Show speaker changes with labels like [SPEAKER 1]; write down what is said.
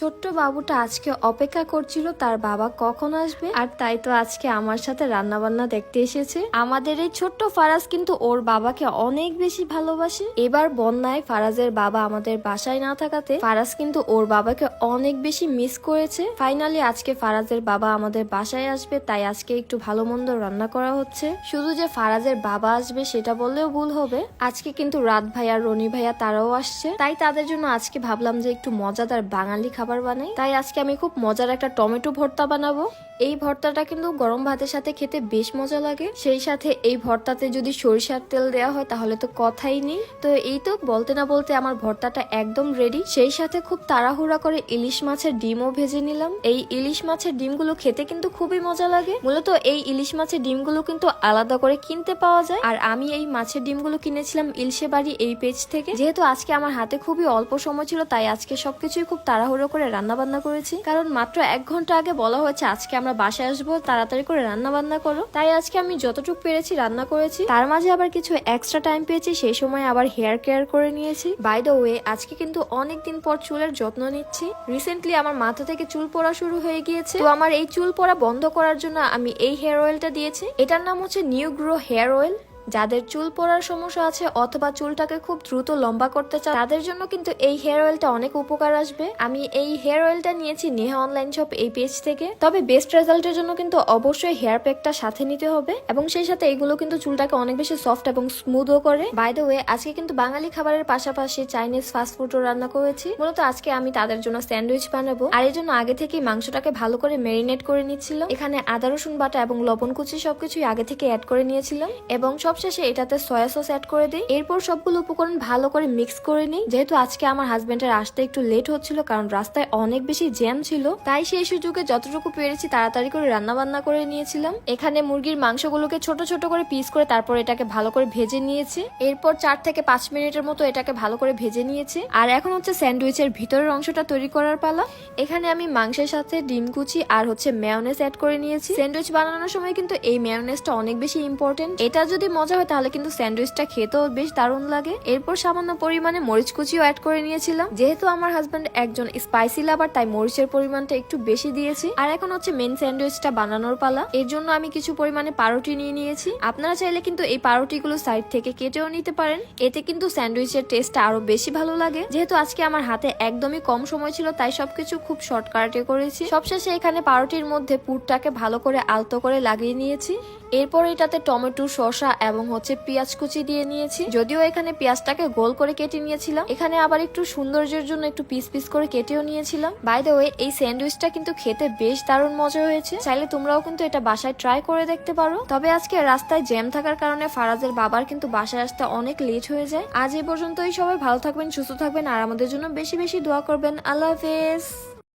[SPEAKER 1] ছোট্ট বাবুটা আজকে অপেক্ষা করছিল, তার বাবা কখন আসবে? আর তাই তো আজকে আমার সাথে রান্না বান্না দেখতে এসেছে। আমাদের এই ছোট্ট ফারাজ কিন্তু ওর বাবাকে অনেক বেশি ভালোবাসে। এবার বন্যায় ফারাজের বাবা আমাদের বাসায় না থাকাতে ফারাজ কিন্তু ওর বাবাকে অনেক বেশি মিস করেছে। ফাইনালি আজকে ফারাজের বাবা আমাদের বাসায় আসবে, তাই আজকে একটু ভালো মন্দ রান্না করা হচ্ছে। শুধু যে ফারাজের বাবা আসবে সেটা বললেও ভুল হবে। আজকে কিন্তু রাত ভাইয়া রনি ভাইয়া তারাও আসছে। তাই তাদের জন্য আজকে ভাবলাম যে একটু মজাদার বাঙালি খাবার বানাই। তাই আজকে আমি খুব মজার একটা টমেটো ভর্তা বানাবো। এই ভর্তাটা কিন্তু গরম ভাতের সাথে খেতে বেশ মজা লাগে। সেই সাথে এই ভর্তাতে যদি সরিষার তেল দেওয়া হয়, তাহলে তো কথাই নেই। তো এই তো বলতে না বলতে আমার ভর্তাটা একদম রেডি সেই সাথে খুব তাড়াহুড়া করে ইলিশ মাছের ডিমও ভেজে নিলাম। এই ইলিশ মাছের ডিমগুলো খেতে কিন্তু খুবই মজা লাগে। মূলত এই ইলিশ মাছের ডিমগুলো কিন্তু আলাদা করে কিনতে পাওয়া যায়। আর আমি এই মাছের ডিমগুলো কিনেছিলাম ইলশে বাড়ি এই পেজ থেকে। যেহেতু আজকে আমার হাতে খুবই অল্প সময় ছিল, তাই আজকে সবকিছুই খুব তাড়াহুড়ো করে রান্না বান্না করেছি। কারণ মাত্র এক ঘণ্টা আগে বলা হয়েছে, আজকে আমরা বাসায় আসব, তাড়াতাড়ি করে রান্না বান্না করো। তাই আজকে আমি যতটুকু পেরেছি রান্না করেছি। তার মাঝে আবার কিছু এক্সট্রা টাইম পেয়েছি, সেই সময় আবার হেয়ার কেয়ার করে নিয়েছি। বাই দ্য ওয়ে আজকে কিন্তু অনেক দিন পর চুলের যত্ন নিচ্ছি। রিসেন্টলি আমার মাথা থেকে চুল পড়া শুরু হয়ে গিয়েছে। তো আমার এই চুল পড়া বন্ধ করার জন্য আমি এই হেয়ার অয়েলটা দিয়েছি। এটার নাম হচ্ছে নিউ গ্রো হেয়ার অয়েল যাদের চুল পড়ার সমস্যা আছে অথবা চুলটাকে খুব দ্রুত লম্বা করতে চায় তাদের জন্য কিন্তু এই হেয়ার অয়েলটা অনেক উপকার আসবে। আমি এই হেয়ার অয়েলটা নিয়েছি নেহা অনলাইন শপ এই পেজ থেকে। তবে বেস্ট রেজাল্টের জন্য কিন্তু অবশ্যই হেয়ার প্যাকটা সাথে নিতে হবে এবং সেই সাথে এগুলো কিন্তু চুলটাকে অনেক বেশি সফট এবং স্মুথও করে। বাই দ্য ওয়ে আজকে কিন্তু বাঙালি খাবারের পাশাপাশি চাইনিজ ফাস্ট ফুডও রান্না করেছি। মূলত আজকে আমি তাদের জন্য স্যান্ডউইচ বানাবো। আর এই জন্য আগে থেকেই মাংসটাকে ভালো করে মেরিনেট করে নিচ্ছিল এখানে আদা, রসুন বাটা এবং লবণ কুচি সবকিছুই আগে থেকে অ্যাড করে নিয়েছিলাম। এবং সবশেষে এটাতে সয়া সস অ্যাড করে দিই। এরপর সবগুলো উপকরণ ভালো করে মিক্স করে নিই। যেহেতু আজকে আমার হাজবেন্ডের আসতে একটু লেট হচ্ছিল, কারণ রাস্তায় অনেক বেশি জ্যাম ছিল, তাই সেই সুযোগে যতটুকু পেরেছি তাড়াতাড়ি করে রান্না বান্না করে নিয়েছিলাম। এখানে মুরগির মাংসগুলোকে ছোট ছোট করে পিস করে তারপর এটাকে ভালো করে ভেজে নিয়েছি। এরপর চার থেকে পাঁচ মিনিটের মতো এটাকে ভালো করে ভেজে নিয়েছি। আর এখন হচ্ছে স্যান্ডউইচের ভিতরের অংশটা তৈরি করার পালা। এখানে আমি মাংসের সাথে ডিম কুচি আর হচ্ছে মেয়নেস অ্যাড করে নিয়েছি। স্যান্ডউইচ বানানোর সময় কিন্তু এই মেয়নেসটা অনেক বেশি ইম্পর্টেন্ট এটা যদি মজা হয়, তাহলে কিন্তু স্যান্ডউইচটা খেতেও বেশ দারুণ লাগে। এরপর সামান্য পরিমাণে মরিচ কুচিও অ্যাড করে নিয়েছিলাম। যেহেতু আমার হাজব্যান্ড একজন স্পাইসি লাভার তাই মরিচের পরিমাণটা একটু বেশি দিয়েছি। আর এখন হচ্ছে মেন স্যান্ডউইচটা বানানোর পালা। এর জন্য আমি কিছু পরিমাণে পাউরুটি নিয়ে নিয়েছি। আপনারা চাইলে কিন্তু এই পাউরুটিগুলো সাইড থেকে কেটেও নিতে পারেন। এতে কিন্তু স্যান্ডউইচের টেস্টটা আরও বেশি ভালো লাগে। যেহেতু আজকে আমার হাতে একদমই কম সময় ছিল, তাই সবকিছু খুব শর্টকাটে করেছি। সবশেষে এখানে পাউরুটির মধ্যে পুরটাকে ভালো করে আলতো করে লাগিয়ে নিয়েছি। এরপর এটাতে টমেটো, শসা এবং হচ্ছে পেঁয়াজ কুচি দিয়ে নিয়েছি। যদিও এখানে পেঁয়াজটাকে গোল করে কেটে নিয়েছিলাম। এখানে আবার একটু সৌন্দর্যের জন্য একটু পিস পিস করে কেটেও নিয়েছিলাম। বাই দ্য ওয়ে এই স্যান্ডউইচটা কিন্তু খেতে বেশ দারুণ মজা হয়েছে। চাইলে তোমরাও কিন্তু এটা বাসায় ট্রাই করে দেখতে পারো। তবে আজকে রাস্তায় জ্যাম থাকার কারণে ফারাজের বাবার কিন্তু বাসায় আসতে অনেক লেট হয়ে যায়। আজ এই পর্যন্তই সবাই ভালো থাকবেন, সুস্থ থাকবেন, আর আমাদের জন্য বেশি বেশি দোয়া করবেন। আল্লাহ হাফেজ।